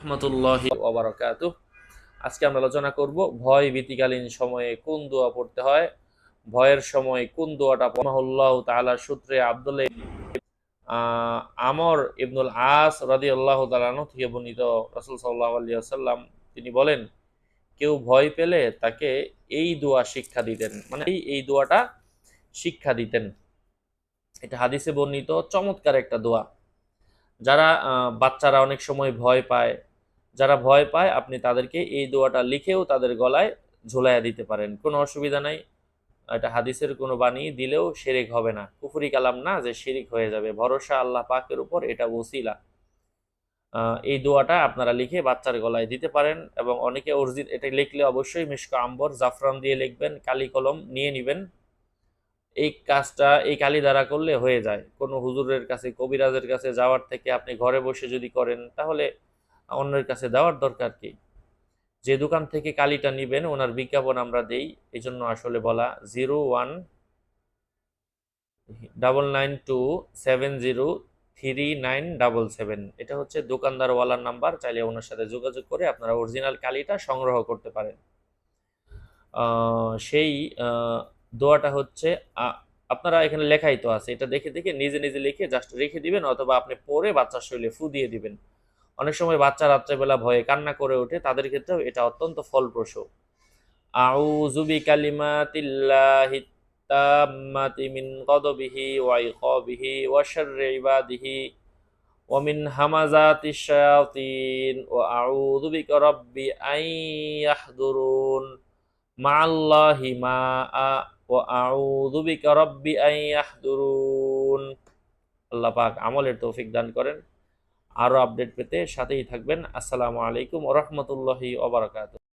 রহমতুল্লাহি ওবরাকাতু আজকে আমরা আলোচনা করব ভয় ভীতিকালীন সময়ে কোন দোয়া পড়তে হয় ভয়ের সময় কোন দোয়াটা পড়াহুল্লাহ তাআলার সূত্রে আব্দুল্লাহ আহ, আমর ইবনুল আস রাদি আল্লাহ তাআলা থেকে বর্ণিত রাসূল সাল্লাহ ওয়াসাল্লাম তিনি বলেন কেউ ভয় পেলে তাকে এই দোয়া শিক্ষা দিতেন। মানে এই এই দোয়াটা শিক্ষা দিতেন। এটা হাদিসে বর্ণিত চমৎকার একটা দোয়া। যারা বাচ্চারা অনেক সময় ভয় পায় যারা ভয় পায়, আপনি তাদেরকে এই দোয়াটা লিখেও তাদের গলায় ঝুলাইয়া দিতে পারেন। কোনো অসুবিধা নাই। এটা হাদিসের কোনো বাণী দিলেও শিরিক হবে না। কুফরি কালাম না যে শিরিক হয়ে যাবে। ভরসা আল্লাহ পাকের উপর, এটা ওসিলা। এই দোয়াটা আপনারা লিখে বাচ্চার গলায় দিতে পারেন এবং অনেকে অর্জিত, এটা লিখলে অবশ্যই মিশক আম্বর, জাফরান দিয়ে লিখবেন, কালি কলম নিয়ে নেবেন। এই কাজটা, এই কালি দ্বারা করলে হয়ে যায়। কোনো হুজুরের কাছে, কবিরাজের কাছে যাওয়ার থেকে আপনি ঘরে বসে যদি করেন, তাহলে অন্যের কাছে দেওয়ার দরকার কি? যে দোকান থেকে কালিটা নিবেন, ওনার বিজ্ঞাপন আমরা দেই। এই জন্য আসলে বলা zero one double nine two seven zero three nine double seven. এটা হচ্ছে দোকানদারওয়ালার নাম্বার, চাইলে ওনার সাথে যোগাযোগ করে আপনারা অরিজিনাল কালিটা সংগ্রহ করতে পারেন। সেই দোয়াটা হচ্ছে আপনারা এখানে লেখাই তো আছে, এটা দেখে দেখে নিজে নিজে লিখে জাস্ট রেখে দিবেন, অথবা আপনি পরে বাচ্চার শরীরে ফু দিয়ে দিবেন। অনেক সময় বাচ্চা রাত্রেবেলা ভয়ে কান্না করে ওঠে, তাদের ক্ষেত্রেও এটা অত্যন্ত ফলপ্রসূ। আউযু বিকালিমাতিল্লাহি তাম্মাতি মিন গদবিহি ওয়া ইকাবিহি ওয়া শাররি ইবাদিহি ওয়া মিন হামাজাতিশ শায়াতিন ওয়া আউযু বিকা রাব্বি আন ইয়াহদুরুন মাআল্লাহি মাআ ওয়া আউযু বিকা রাব্বি আন ইয়াহদুরুন। আল্লাহ পাক আমলের তৌফিক দান করেন। আরও আপডেট পেতে সাথেই থাকবেন। আসসালামু আলাইকুম ওয়া রাহমাতুল্লাহি ওয়া বারাকাতুহু